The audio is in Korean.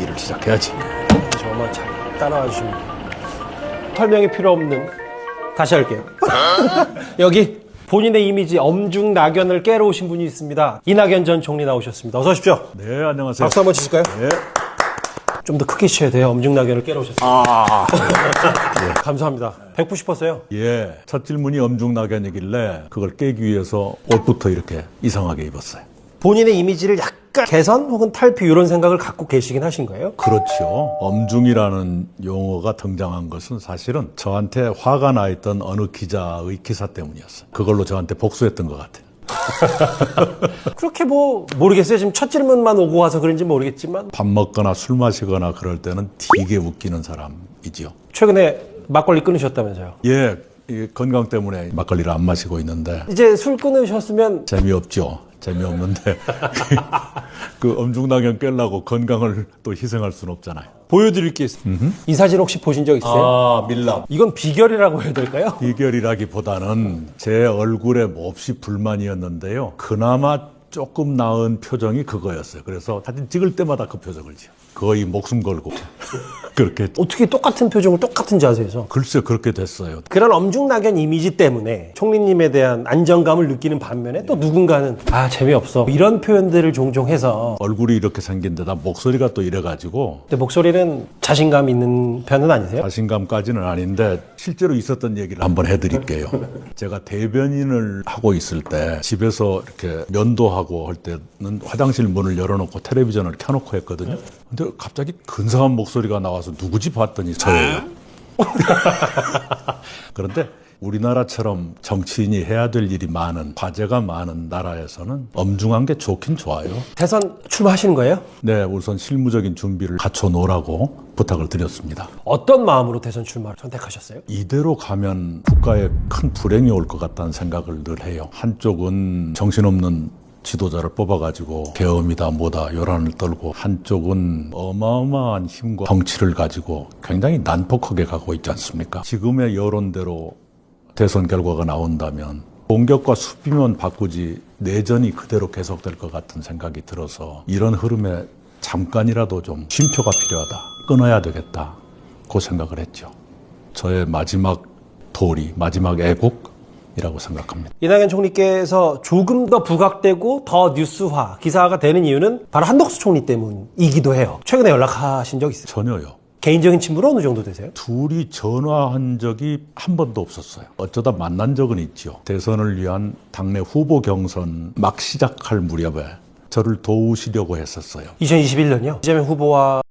일을 시작해야지. 정말 잘 따라와 주십니다. 설명이 필요 없는 다시 할게요. 여기 본인의 이미지 엄중 낙연을 깨러 오신 분이 있습니다. 이낙연 전 총리 나오셨습니다. 어서 오십시오. 네, 안녕하세요. 박수 한번 치실까요? 네. 좀 더 크게 치셔야 돼요. 엄중 낙연을 깨러 오셨습니다. 아, 감사합니다. 뵙고 싶었어요. 예. 첫 질문이 엄중 낙연이길래 그걸 깨기 위해서 옷부터 이렇게 이상하게 입었어요. 본인의 이미지를 약 간 개선 혹은 탈피 이런 생각을 갖고 계시긴 하신 거예요? 그렇죠. 엄중이라는 용어가 등장한 것은 사실은 저한테 화가 나 있던 어느 기자의 기사 때문이었어요. 그걸로 저한테 복수했던 것 같아요. 그렇게 뭐 모르겠어요. 지금 첫 질문만 오고 와서 그런지 모르겠지만 밥 먹거나 술 마시거나 그럴 때는 되게 웃기는 사람이지요. 최근에 막걸리 끊으셨다면서요. 예, 이 건강 때문에 막걸리를 안 마시고 있는데 이제 술 끊으셨으면 재미없죠. 재미없는데 그 엄중낙연 깰라고 건강을 또 희생할 수는 없잖아요. 보여드릴 게 있어요. 이 사진 혹시 보신 적 있어요? 아, 밀랍. 이건 비결이라고 해야 될까요? 비결이라기보다는 제 얼굴에 몹시 불만이었는데요. 그나마 조금 나은 표정이 그거였어요. 그래서 사진 찍을 때마다 그 표정을 지어. 거의 목숨 걸고 그렇게 어떻게 똑같은 표정을 똑같은 자세에서 글쎄 그렇게 됐어요. 그런 엄중낙연 이미지 때문에 총리님에 대한 안정감을 느끼는 반면에 또 누군가는 아 재미없어 이런 표현들을 종종 해서 얼굴이 이렇게 생긴 데다 목소리가 또 이래가지고 근데 목소리는 자신감 있는 편은 아니세요? 자신감까지는 아닌데 실제로 있었던 얘기를 한번 해드릴게요. 제가 대변인을 하고 있을 때 집에서 이렇게 면도하고 할 때는 화장실 문을 열어놓고 텔레비전을 켜놓고 했거든요. 근데 갑자기 근사한 목소리가 나와서 누구지 봤더니 저예요. 그런데 우리나라처럼 정치인이 해야 될 일이 많은 과제가 많은 나라에서는 엄중한 게 좋긴 좋아요. 대선 출마하시는 거예요? 네, 우선 실무적인 준비를 갖춰 놓으라고 부탁을 드렸습니다. 어떤 마음으로 대선 출마를 선택하셨어요? 이대로 가면 국가에 큰 불행이 올 것 같다는 생각을 늘 해요. 한쪽은 정신없는 지도자를 뽑아가지고 계엄이다 뭐다 요란을 떨고 한쪽은 어마어마한 힘과 정치를 가지고 굉장히 난폭하게 가고 있지 않습니까? 지금의 여론대로 대선 결과가 나온다면 공격과 수비면 바꾸지 내전이 그대로 계속될 것 같은 생각이 들어서 이런 흐름에 잠깐이라도 좀 쉼표가 필요하다. 끊어야 되겠다. 그 생각을 했죠. 저의 마지막 도리, 마지막 애국 이라고 생각합니다. 이낙연 총리께서 조금 더 부각되고 더 뉴스화, 기사화가 되는 이유는 바로 한덕수 총리 때문이기도 해요. 최근에 연락하신 적 있어요? 전혀요. 개인적인 친분은 어느 정도 되세요? 둘이 전화한 적이 한 번도 없었어요. 어쩌다 만난 적은 있죠. 대선을 위한 당내 후보 경선 막 시작할 무렵에 저를 도우시려고 했었어요. 2021년이요. 이재명 후보와